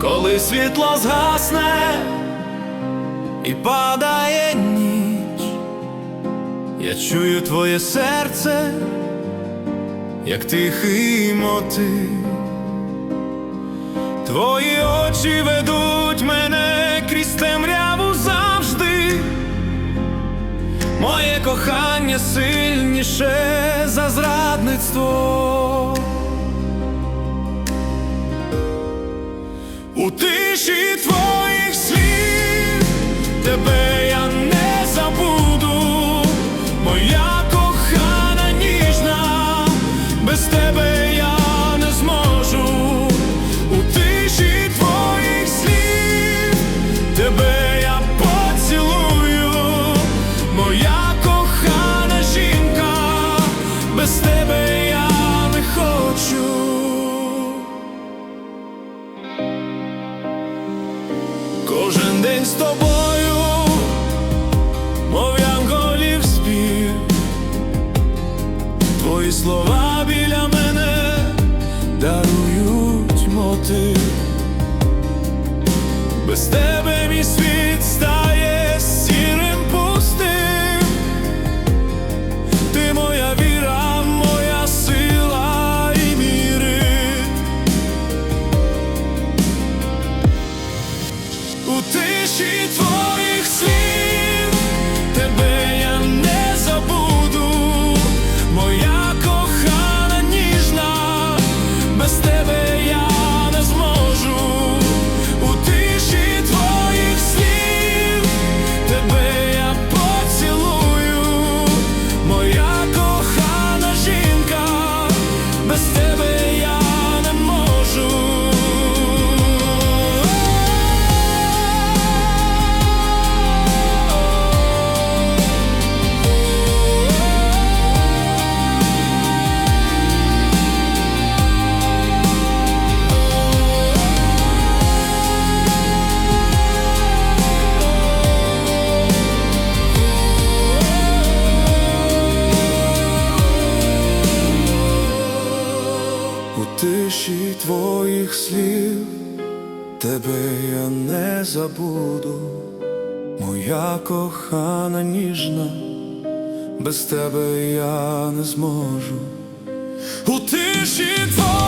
коли світло згасне і падає ніч, я чую твоє серце, як тихий мотив. Твої очі ведуть мене крізь темряву завжди. Моє кохання сильніше за зрадництво. У тиші твоїх estou. У слів тебе я не забуду, моя кохана ніжна, без тебе я не зможу. У тиші твоїх